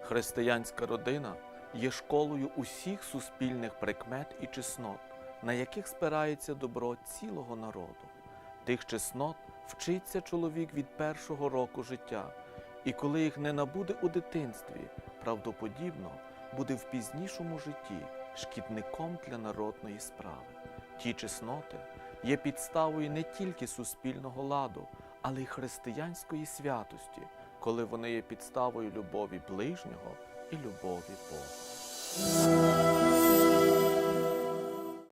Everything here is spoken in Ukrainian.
Християнська родина є школою усіх суспільних прикмет і чеснот, на яких спирається добро цілого народу. Тих чеснот вчиться чоловік від першого року життя, і коли їх не набуде у дитинстві, правдоподібно буде в пізнішому житті шкідником для народної справи. Ті чесноти є підставою не тільки суспільного ладу, але й християнської святості, коли вони є підставою любові ближнього і любові Бога.